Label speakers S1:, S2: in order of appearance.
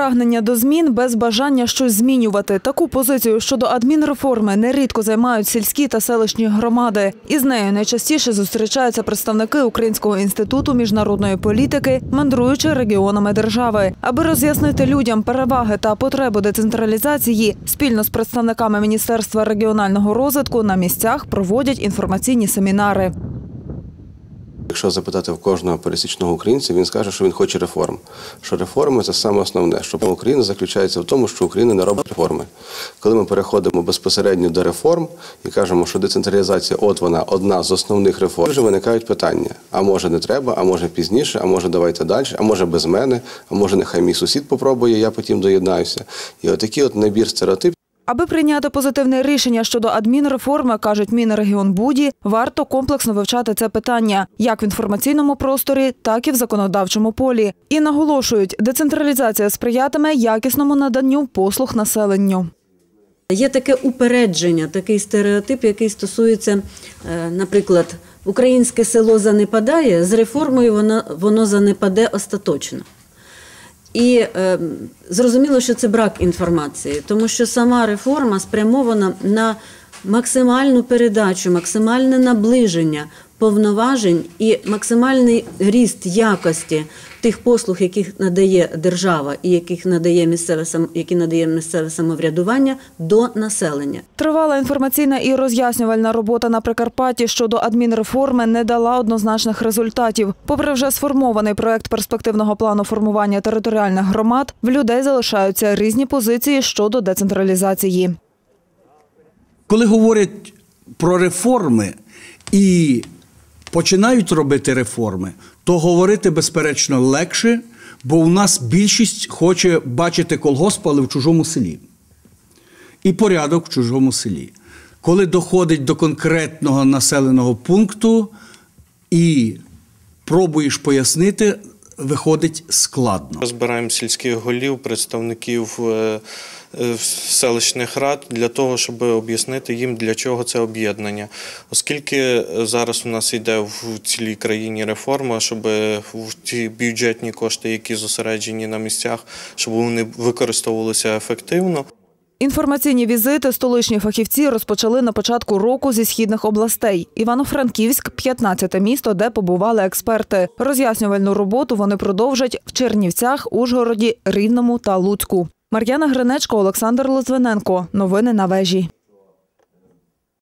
S1: прагнення до змін без бажання щось змінювати. Таку позицію щодо адмінреформи нерідко займають сільські та селищні громади. І з нею найчастіше зустрічаються представники Українського інституту міжнародної політики, мандруючи регіонами держави. Аби роз'яснити людям переваги та потреби децентралізації, спільно з представниками Міністерства регіонального розвитку на місцях проводять інформаційні семінари.
S2: Якщо запитати в кожного пересічного українця, він скаже, що він хоче реформ. Що реформи це саме основне. Що Україна заключається в тому, що Україна не робить реформи. Коли ми переходимо безпосередньо до реформ і кажемо, що децентралізація, от вона одна з основних реформ, вже виникають питання: а може не треба, а може пізніше, а може давайте далі, а може без мене, а може нехай мій сусід попробує, я потім доєднаюся. І отакий от набір стереотипів.
S1: Аби прийняти позитивне рішення щодо адмінреформи, кажуть Мінрегіонбуді, варто комплексно вивчати це питання як в інформаційному просторі, так і в законодавчому полі. І наголошують, децентралізація сприятиме якісному наданню послуг населенню.
S3: Є таке упередження, такий стереотип, який стосується, е, наприклад, українське село занепадає, з реформою воно, воно занепаде остаточно. І е, зрозуміло, що це брак інформації, тому що сама реформа спрямована на максимальну передачу, максимальне наближення повноважень і максимальний ріст якості тих послуг, яких надає держава і яких надає місцеве сам- які надає місцеве самоврядування до населення.
S1: Тривала інформаційна і роз'яснювальна робота на Прикарпатті щодо адмінреформи не дала однозначних результатів. Попри вже сформований проект перспективного плану формування територіальних громад, в людей залишаються різні позиції щодо децентралізації.
S4: Коли говорять про реформи і починають робити реформи, то говорити безперечно легше, бо у нас більшість хоче бачити колгосп, але в чужому селі. І порядок в чужому селі. Коли доходить до конкретного населеного пункту і пробуєш пояснити, виходить складно.
S5: Збираємо сільських голів, представників е, е, селищних рад для того, щоб об'яснити їм, для чого це об'єднання. Оскільки зараз у нас йде в цілій країні реформа, щоб ті бюджетні кошти, які зосереджені на місцях, щоб вони використовувалися ефективно.
S1: Інформаційні візити столичні фахівці розпочали на початку року зі східних областей. Івано-Франківськ 15 місто, де побували експерти. Роз'яснювальну роботу вони продовжать в Чернівцях, Ужгороді, Рівному та Луцьку. Мар'яна Гринечко, Олександр Литвиненко. Новини на вежі.